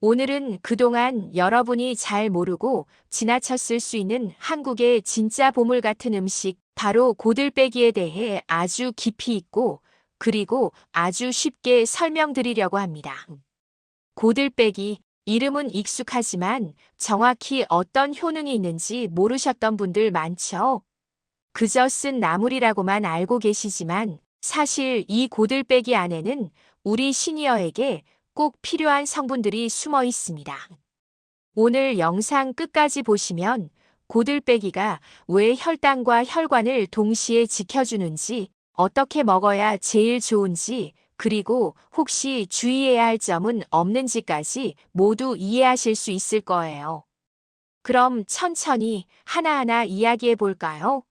오늘은 그동안 여러분이 잘 모르고 지나쳤을 수 있는 한국의 진짜 보물 같은 음식, 바로 고들빼기에 대해 아주 깊이 있고 그리고 아주 쉽게 설명드리려고 합니다. 고들빼기, 이름은 익숙하지만 정확히 어떤 효능이 있는지 모르셨던 분들 많죠? 그저 쓴 나물이라고만 알고 계시지만 사실 이 고들빼기 안에는 우리 시니어에게 꼭 필요한 성분들이 숨어 있습니다. 오늘 영상 끝까지 보시면 고들빼기가 왜 혈당과 혈관을 동시에 지켜주는지, 어떻게 먹어야 제일 좋은지, 그리고 혹시 주의해야 할 점은 없는지까지 모두 이해하실 수 있을 거예요. 그럼 천천히 하나하나 이야기해 볼까요?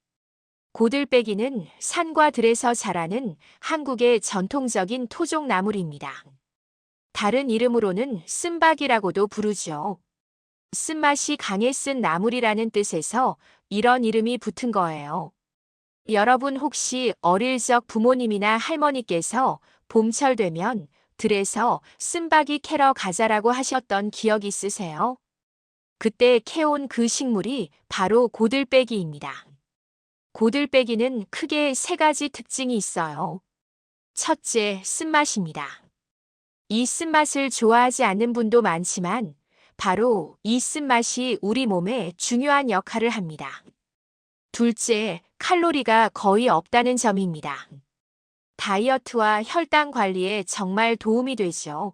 고들빼기는 산과 들에서 자라는 한국의 전통적인 토종 나물입니다. 다른 이름으로는 쓴박이라고도 부르죠. 쓴맛이 강해 쓴 나물이라는 뜻에서 이런 이름이 붙은 거예요. 여러분 혹시 어릴 적 부모님이나 할머니께서 봄철 되면 들에서 쓴박이 캐러 가자라고 하셨던 기억 있으세요? 그때 캐온 그 식물이 바로 고들빼기입니다. 고들빼기는 크게 세 가지 특징이 있어요. 첫째, 쓴맛입니다. 이 쓴맛을 좋아하지 않는 분도 많지만 바로 이 쓴맛이 우리 몸에 중요한 역할을 합니다. 둘째, 칼로리가 거의 없다는 점입니다. 다이어트와 혈당 관리에 정말 도움이 되죠.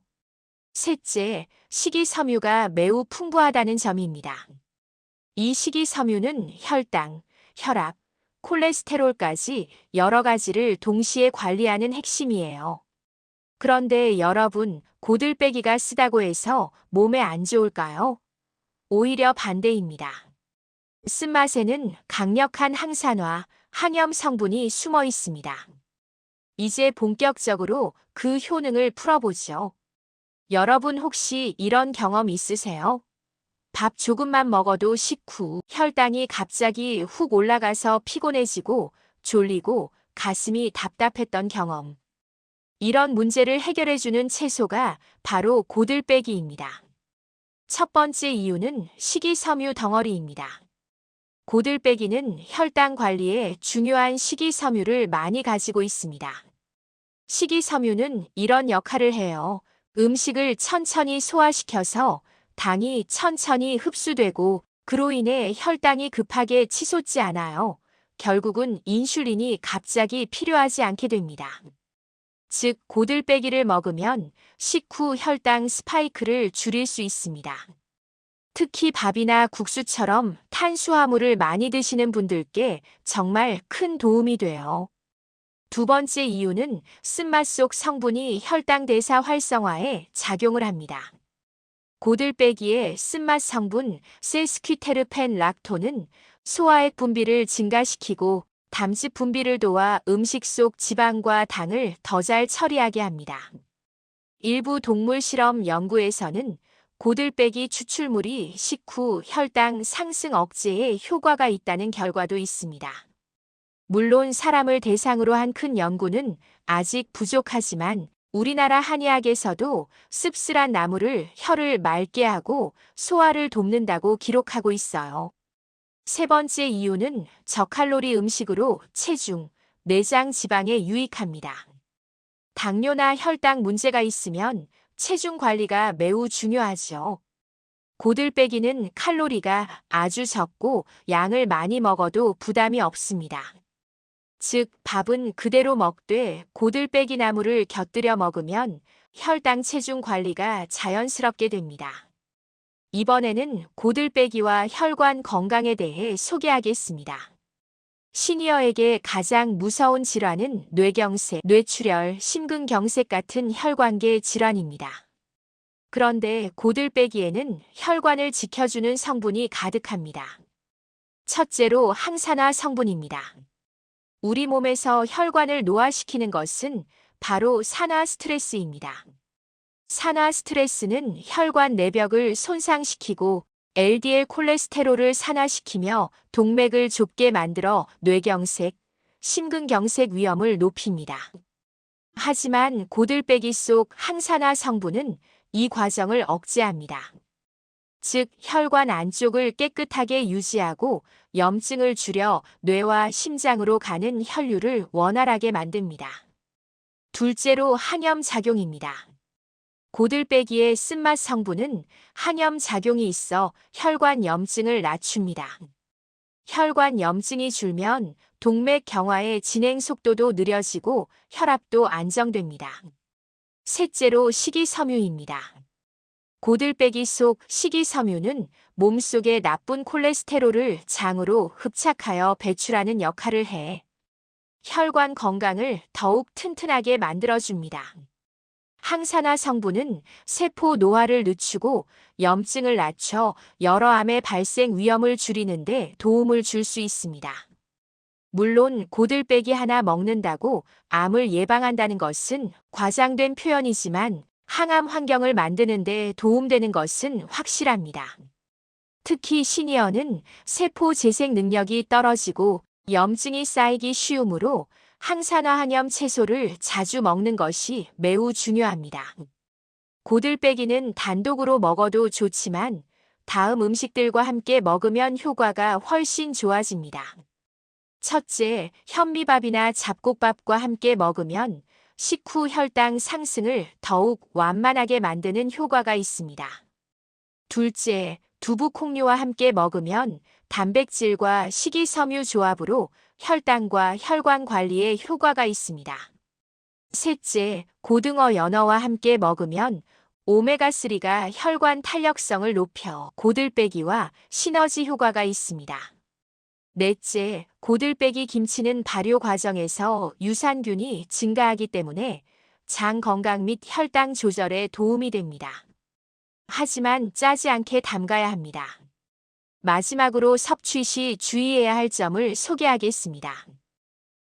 셋째, 식이섬유가 매우 풍부하다는 점입니다. 이 식이섬유는 혈당, 혈압, 콜레스테롤까지 여러 가지를 동시에 관리하는 핵심이에요. 그런데 여러분, 고들빼기가 쓰다고 해서 몸에 안 좋을까요? 오히려 반대입니다. 쓴맛에는 강력한 항산화, 항염 성분이 숨어 있습니다. 이제 본격적으로 그 효능을 풀어보죠. 여러분 혹시 이런 경험 있으세요? 밥 조금만 먹어도 식후 혈당이 갑자기 훅 올라가서 피곤해지고 졸리고 가슴이 답답했던 경험. 이런 문제를 해결해주는 채소가 바로 고들빼기입니다. 첫 번째 이유는 식이섬유 덩어리입니다. 고들빼기는 혈당 관리에 중요한 식이섬유를 많이 가지고 있습니다. 식이섬유는 이런 역할을 해요. 음식을 천천히 소화시켜서 당이 천천히 흡수되고 그로 인해 혈당이 급하게 치솟지 않아요. 결국은 인슐린이 갑자기 필요하지 않게 됩니다. 즉, 고들빼기를 먹으면 식후 혈당 스파이크를 줄일 수 있습니다. 특히 밥이나 국수처럼 탄수화물을 많이 드시는 분들께 정말 큰 도움이 돼요. 두 번째 이유는 쓴맛 속 성분이 혈당 대사 활성화에 작용을 합니다. 고들빼기의 쓴맛 성분 세스퀴테르펜 락토는 소화액 분비를 증가시키고 담즙 분비를 도와 음식 속 지방과 당을 더 잘 처리하게 합니다. 일부 동물 실험 연구에서는 고들빼기 추출물이 식후 혈당 상승 억제에 효과가 있다는 결과도 있습니다. 물론 사람을 대상으로 한 큰 연구는 아직 부족하지만 우리나라 한의학에서도 씁쓸한 나무를 혀를 맑게 하고 소화를 돕는다고 기록하고 있어요. 세 번째 이유는 저칼로리 음식으로 체중, 내장 지방에 유익합니다. 당뇨나 혈당 문제가 있으면 체중 관리가 매우 중요하죠. 고들 빼기는 칼로리가 아주 적고 양을 많이 먹어도 부담이 없습니다. 즉, 밥은 그대로 먹되 고들 빼기 나물을 곁들여 먹으면 혈당 체중 관리가 자연스럽게 됩니다. 이번에는 고들빼기와 혈관 건강에 대해 소개하겠습니다. 시니어에게 가장 무서운 질환은 뇌경색, 뇌출혈, 심근경색 같은 혈관계 질환입니다. 그런데 고들빼기에는 혈관을 지켜주는 성분이 가득합니다. 첫째로 항산화 성분입니다. 우리 몸에서 혈관을 노화시키는 것은 바로 산화 스트레스입니다. 산화 스트레스는 혈관 내벽을 손상시키고 LDL 콜레스테롤을 산화시키며 동맥을 좁게 만들어 뇌경색, 심근경색 위험을 높입니다. 하지만 고들빼기 속 항산화 성분은 이 과정을 억제합니다. 즉, 혈관 안쪽을 깨끗하게 유지하고 염증을 줄여 뇌와 심장으로 가는 혈류를 원활하게 만듭니다. 둘째로 항염 작용입니다. 고들빼기의 쓴맛 성분은 항염 작용이 있어 혈관 염증을 낮춥니다. 혈관 염증이 줄면 동맥 경화의 진행 속도도 느려지고 혈압도 안정됩니다. 셋째로 식이섬유입니다. 고들빼기 속 식이섬유는 몸속의 나쁜 콜레스테롤을 장으로 흡착하여 배출하는 역할을 해 혈관 건강을 더욱 튼튼하게 만들어줍니다. 항산화 성분은 세포 노화를 늦추고 염증을 낮춰 여러 암의 발생 위험을 줄이는데 도움을 줄 수 있습니다. 물론 고들빼기 하나 먹는다고 암을 예방한다는 것은 과장된 표현이지만 항암 환경을 만드는 데 도움되는 것은 확실합니다. 특히 시니어는 세포 재생 능력이 떨어지고 염증이 쌓이기 쉬우므로 항산화 항염 채소를 자주 먹는 것이 매우 중요합니다. 고들빼기는 단독으로 먹어도 좋지만 다음 음식들과 함께 먹으면 효과가 훨씬 좋아집니다. 첫째, 현미밥이나 잡곡밥과 함께 먹으면 식후 혈당 상승을 더욱 완만하게 만드는 효과가 있습니다. 둘째, 두부 콩류와 함께 먹으면 단백질과 식이섬유 조합으로 혈당과 혈관 관리에 효과가 있습니다. 셋째, 고등어 연어와 함께 먹으면 오메가3가 혈관 탄력성을 높여 고들빼기와 시너지 효과가 있습니다. 넷째, 고들빼기 김치는 발효 과정에서 유산균이 증가하기 때문에 장 건강 및 혈당 조절에 도움이 됩니다. 하지만 짜지 않게 담가야 합니다. 마지막으로 섭취 시 주의해야 할 점을 소개하겠습니다.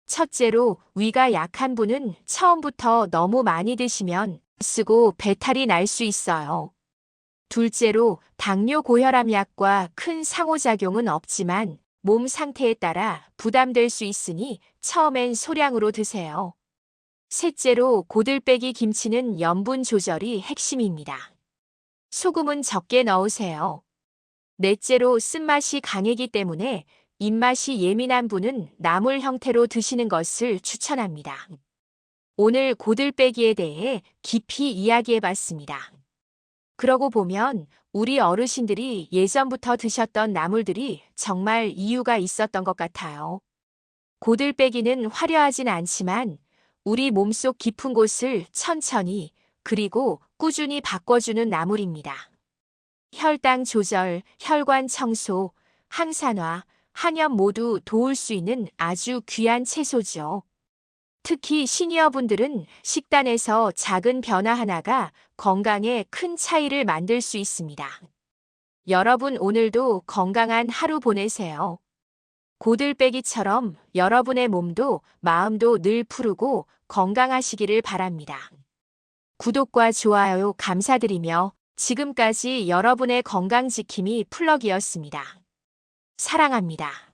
첫째로 위가 약한 분은 처음부터 너무 많이 드시면 쓰고 배탈이 날 수 있어요. 둘째로 당뇨 고혈압 약과 큰 상호작용은 없지만 몸 상태에 따라 부담될 수 있으니 처음엔 소량으로 드세요. 셋째로 고들빼기 김치는 염분 조절이 핵심입니다. 소금은 적게 넣으세요. 넷째로 쓴맛이 강하기 때문에 입맛이 예민한 분은 나물 형태로 드시는 것을 추천합니다. 오늘 고들빼기에 대해 깊이 이야기해 봤습니다. 그러고 보면 우리 어르신들이 예전부터 드셨던 나물들이 정말 이유가 있었던 것 같아요. 고들빼기는 화려하진 않지만 우리 몸속 깊은 곳을 천천히 그리고 꾸준히 바꿔주는 나물입니다. 혈당 조절, 혈관 청소, 항산화, 항염 모두 도울 수 있는 아주 귀한 채소죠. 특히 시니어분들은 식단에서 작은 변화 하나가 건강에 큰 차이를 만들 수 있습니다. 여러분 오늘도 건강한 하루 보내세요. 고들빼기처럼 여러분의 몸도 마음도 늘 푸르고 건강하시기를 바랍니다. 구독과 좋아요 감사드리며 지금까지 여러분의 건강 지킴이 플럭이었습니다. 사랑합니다.